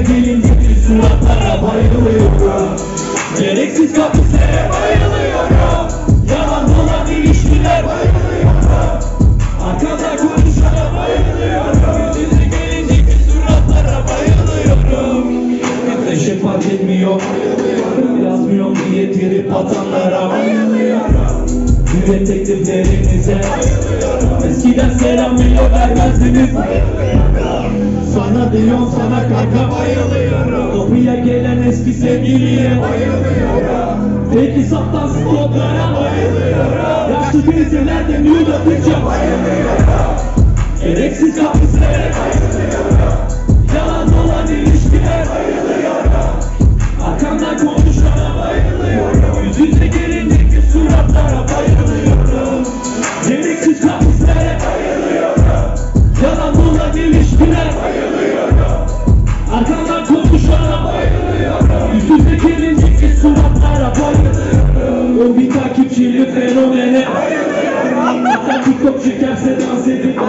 gelince bir suratlara bayılıyorum Gereksiz kaprislere bayılıyorum Yalan dolan ilişkiler bayılıyorum Arkamda konuşana bayılıyorum Yüz yüze gelince bir suratlara bayılıyorum Neşe fark etmiyor Yazmıyorum diye trip atanlara bayılıyorum Üret tekliflerinize Eskiden selam bile vermezdiniz Sana diyorum sana kanka bayılıyorum. Kapıya gelen eski sevgiliye bayılıyorum. Peki saptan stoklara bayılıyorum. Yaşlı teyzelerde nude atınca bayılıyorum. Gereksiz kaprislere takipçili fenomene Hatta TikTok çekerse dans edip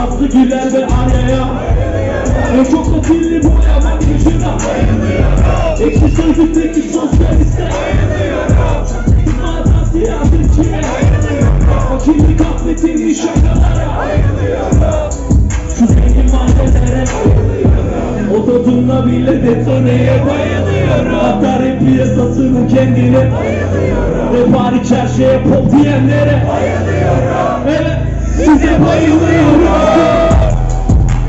Aslı Güler ve Arya'ya en çok da kirli boyamak yaşına Ekşi sözlükteki sosyaliste Madan siyasetçiye Fakirli kahvetin şakalara. Şu zengin mahallelere. Otodunla bile detoneye bayılıyorum Piyasasının kendine. Rap hariç her şeye pop diyenlere. Evet size bayılıyorum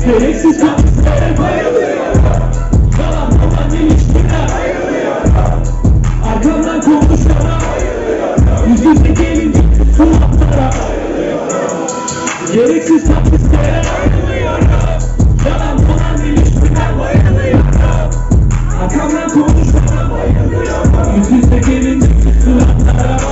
Gereksiz kaprislere bayılıyorum Yalan dolan ilişkiler bayılıyorum Arkamdan konuşana bayılıyorum Yüz yüze gelince suratlara. Bayılıyorum Gereksiz kaprislere Konuşmaya bayılıyorum Yüz yüze gelince sıkılanlara